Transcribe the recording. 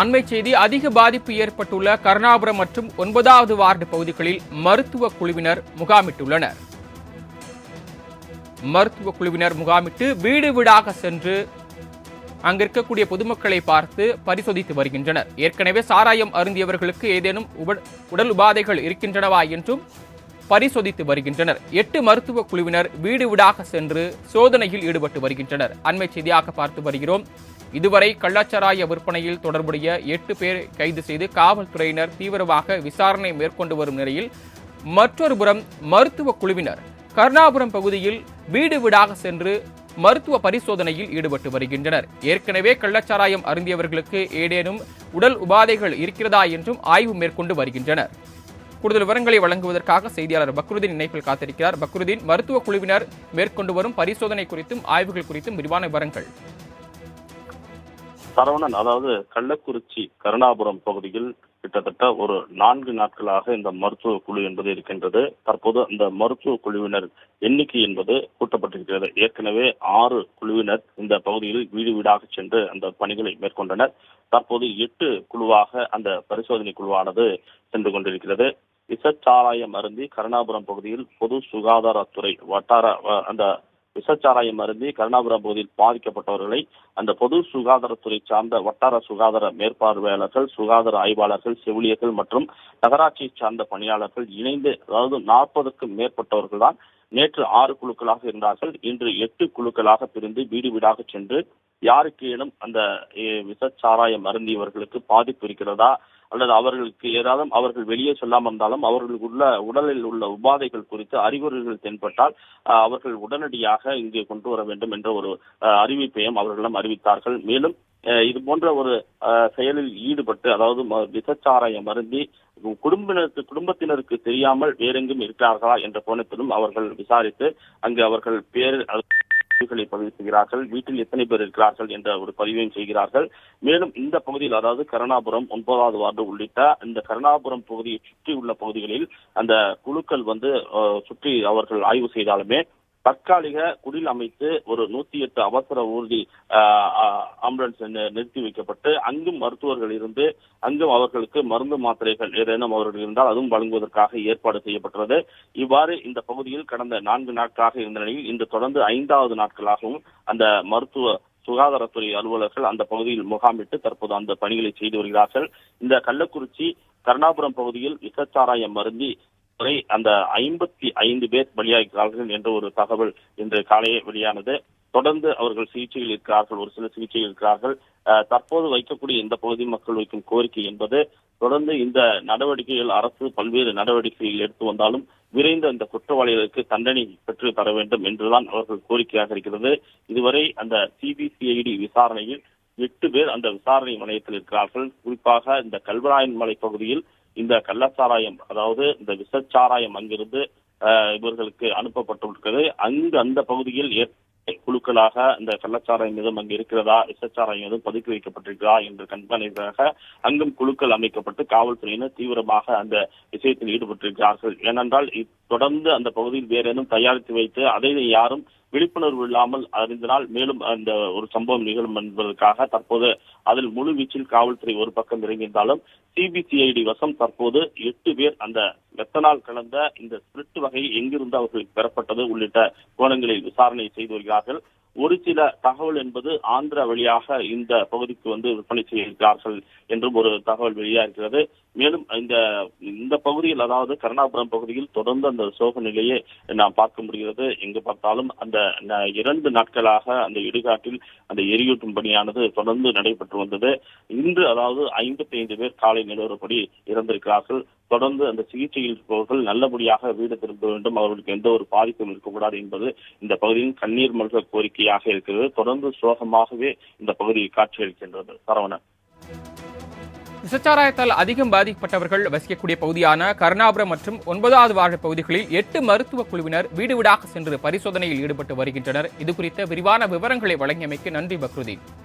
அண்மை செய்தி அதிக பாதிப்பு ஏற்பட்டுள்ள கருணாபுரம் மற்றும் ஒன்பதாவது வார்டு பகுதிகளில் மருத்துவ குழுவினர் முகாமிட்டுள்ளனர். மருத்துவ குழுவினர் முகாமிட்டு வீடு வீடாக சென்று அங்கிருக்கக்கூடிய பொதுமக்களை பார்த்து பரிசோதித்து வருகின்றனர். ஏற்கனவே சாராயம் அருந்தியவர்களுக்கு ஏதேனும் உடல் உபாதைகள் இருக்கின்றனவா என்றும் பரிசோதித்து வருகின்றனர். எட்டு மருத்துவ குழுவினர் வீடு வீடாக சென்று சோதனையில் ஈடுபட்டு வருகின்றனர். அண்மை செய்தியாக பார்த்து வருகிறோம். இதுவரை கள்ளச்சாராய விற்பனையில் தொடர்புடைய எட்டு பேர் கைது செய்து காவல்துறையினர் தீவிரமாக விசாரணை மேற்கொண்டு வரும் நிலையில் மற்றொரு புறம் மருத்துவ குழுவினர் கருணாபுரம் பகுதியில் வீடு வீடாக சென்று மருத்துவ பரிசோதனையில் ஈடுபட்டு வருகின்றனர். ஏற்கனவே கள்ளச்சாராயம் அருந்தியவர்களுக்கு ஏதேனும் உடல் உபாதைகள் இருக்கிறதா என்றும் ஆய்வு மேற்கொண்டு வருகின்றனர். கூடுதல் விவரங்களை வழங்குவதற்காக செய்தியாளர் பக்ருதீன் இணைப்பில் காத்திருக்கிறார். பக்ருதீன் மருத்துவ குழுவினர் மேற்கொண்டு வரும் பரிசோதனை குறித்தும் ஆய்வுகள் குறித்தும் விரிவான விவரங்கள். சரவணன் அதாவது கள்ளக்குறிச்சி கருணாபுரம் பகுதியில் கிட்டத்தட்ட ஒரு நான்கு நாட்களாக இந்த மருத்துவ குழு என்பது இருக்கின்றது. தற்போது அந்த மருத்துவ குழுவினர் எண்ணிக்கை என்பது கூட்டப்பட்டிருக்கிறது. ஏற்கனவே ஆறு குழுவினர் இந்த பகுதியில் வீடு வீடாக சென்று அந்த பணிகளை மேற்கொண்டனர். தற்போது எட்டு குழுவாக அந்த பரிசோதனை குழுவானது சென்று கொண்டிருக்கிறது. விசச்சாராயம் அருந்தி கருணாபுரம் பகுதியில் பொது சுகாதாரத்துறை வட்டார அந்த விசச்சாராய அருந்தி கருணாபுரம் பகுதியில் பாதிக்கப்பட்டவர்களை அந்த பொது சுகாதாரத்துறை சார்ந்த வட்டார சுகாதார மேற்பார்வையாளர்கள் சுகாதார ஆய்வாளர்கள் செவிலியர்கள் மற்றும் நகராட்சியை சார்ந்த பணியாளர்கள் இணைந்து அதாவது நாற்பதுக்கும் மேற்பட்டவர்கள் தான் நேற்று ஆறு குழுக்களாக இருந்தார்கள். இன்று எட்டு குழுக்களாக பிரிந்து வீடு வீடாக சென்று யாருக்கேனும் அந்த எ, விஷச்சாராயம் அருந்தியவர்களுக்கு பாதிப்பு இருக்கிறதா? அல்லது அவர்களுக்கு ஏதாவது அவர்கள் வெளியே சொல்லாமல் இருந்தாலும் அவர்களுக்கு உள்ள உடலில் உள்ள உபாதைகள் குறித்து அறிகுறிகள் தென்பட்டால் அவர்கள் உடனடியாக இங்கே கொண்டு வர வேண்டும் என்ற ஒரு அறிவிப்பையும் அவர்களிடம் அறிவித்தார்கள். மேலும் இது போன்ற ஒரு செயலில் ஈடுபட்டு அதாவது ம- மருந்தி அருந்தி குடும்பினருக்கு குடும்பத்தினருக்கு தெரியாமல் வேறெங்கும் இருக்கிறார்களா என்ற கோணத்திலும் அவர்கள் விசாரித்து அங்கு அவர்கள் பேர் வீடுகளை பதிவு செய்கிறார்கள் வீட்டில் எத்தனை பேர் இருக்கிறார்கள் என்ற ஒரு பதிவையும் செய்கிறார்கள். மேலும் இந்த பகுதியில் அதாவது கருணாபுரம் ஒன்பதாவது வார்டு உள்ளிட்ட இந்த கருணாபுரம் பகுதியை சுற்றி உள்ள பகுதிகளில் அந்த குழுக்கள் வந்து சுற்றி அவர்கள் ஆய்வு செய்தாலுமே தற்காலிக குடில் அமைத்து ஒரு நூத்தி எட்டு அவசர ஊர்தி ஆஹ், ஆம்புலன்ஸ் நிறுத்தி வைக்கப்பட்டு அங்கும் மருத்துவர்கள் இருந்து அங்கும் அவர்களுக்கு மருந்து மாத்திரைகள் ஏதேனும் அவர்கள் இருந்தால் அதுவும் வழங்குவதற்காக ஏற்பாடு செய்யப்பட்டுள்ளது. இவ்வாறு இந்த பகுதியில் கடந்த நான்கு நாட்களாக இருந்த நிலையில் இன்று தொடர்ந்து ஐந்தாவது நாட்களாகவும் அந்த மருத்துவ சுகாதாரத்துறை அலுவலர்கள் அந்த பகுதியில் முகாமிட்டு தற்போது அந்த பணிகளை செய்து வருகிறார்கள். இந்த கள்ளக்குறிச்சி கருணாபுரம் பகுதியில் விசச்சாராயம் மருந்தி வரை அந்த ஐம்பத்தி ஐந்து பேர் பலியாகிறார்கள் என்ற ஒரு தகவல் இன்று காலையே வெளியானது. தொடர்ந்து அவர்கள் சிகிச்சையில் இருக்கிறார்கள் ஒரு சில சிகிச்சையில் இருக்கிறார்கள். தற்போது வைக்கக்கூடிய இந்த பகுதி மக்கள் வைக்கும் கோரிக்கை என்பது தொடர்ந்து இந்த நடவடிக்கைகள் அரசு பல்வேறு நடவடிக்கைகள் எடுத்து வந்தாலும் விரைந்து அந்த குற்றவாளிகளுக்கு தண்டனை பெற்று தர வேண்டும் என்றுதான் அவர்கள் கோரிக்கையாக இருக்கிறது. இதுவரை அந்த சிபிசிஐடி விசாரணையில் எட்டு பேர் அந்த விசாரணை மலையத்தில் இருக்கிறார்கள். குறிப்பாக இந்த கல்வராயன் மலை பகுதியில் இந்த கள்ளச்சாராயம் அதாவது இந்த விஷச்சாராயம் அங்கிருந்து இவர்களுக்கு அனுப்பப்பட்டிருக்கிறது. அங்கு அந்த பகுதியில் குழுக்களாக இந்த கள்ளச்சாராயம் எதுவும் அங்கு இருக்கிறதா விஷச்சாராயம் எதுவும் பதுக்கி வைக்கப்பட்டிருக்கிறதா என்று கண்காணிப்பதாக அங்கும் குழுக்கள் அமைக்கப்பட்டு காவல்துறையினர் தீவிரமாக அந்த விஷயத்தில் ஈடுபட்டிருக்கிறார்கள். ஏனென்றால் இ- தொடர்ந்து அந்த பகுதியில் வேறேனும் தயாரித்து வைத்து அதை யாரும் விழிப்புணர்வு இல்லாமல் அறிந்தனால் மேலும் அந்த ஒரு சம்பவம் நிகழும் என்பதற்காக தற்போது அதில் முழு வீச்சில் காவல்துறை ஒரு பக்கம் இறங்கியிருந்தாலும் சிபிசிஐடி வசம் தற்போது எட்டு பேர் அந்த மெத்தனால் கலந்த இந்த ஸ்பிரிட் வகை எங்கிருந்து அவர்களுக்கு பெறப்பட்டது உள்ளிட்ட கோணங்களில் விசாரணை செய்து வருகிறார்கள். ஒரு சில தகவல் என்பது ஆந்திரா வழியாக இந்த பகுதிக்கு வந்து விற்பனை செய்கிறார்கள் என்றும் ஒரு தகவல் வெளியாகிறது. மேலும் இந்த இந்த பகுதியில் அதாவது கருணாபுரம் பகுதியில் தொடர்ந்து அந்த சோக நிலையை நாம் பார்க்க முடிகிறது. எங்கு பார்த்தாலும் அந்த ந- இரண்டு நாட்களாக அந்த இடுகாட்டில் அந்த எரியூட்டும் பணியானது தொடர்ந்து நடைபெற்று வந்தது. இன்று அதாவது ஐம்பத்தி ஐந்து பேர் காலை நிலவரப்படி இறந்திருக்கிறார்கள். தொடர்ந்து அந்த சிகிச்சையில் இருப்பவர்கள் நல்லபடியாக வீடு திரும்ப வேண்டும். அவர்களுக்கு எந்த ஒரு பாதிப்பும் இருக்கக்கூடாது என்பது இந்த பகுதியின் கண்ணீர் மல்க கோரிக்கையாக இருக்கிறது. தொடர்ந்து சோகமாகவே இந்த பகுதி காட்சியளிக்கின்றது. சரவணன். விசச்சாராயத்தால் அதிகம் பாதிக்கப்பட்டவர்கள் வசிக்கக்கூடிய பகுதியான கருணாபுரம் மற்றும் ஒன்பதாவது வார்டு பகுதிகளில் எட்டு மருத்துவ குழுவினர் வீடு வீடாக சென்று பரிசோதனையில் ஈடுபட்டு வருகின்றனர். இது குறித்த விரிவான விவரங்களை வழங்கியமைக்கு நன்றி பக்ருதீன்.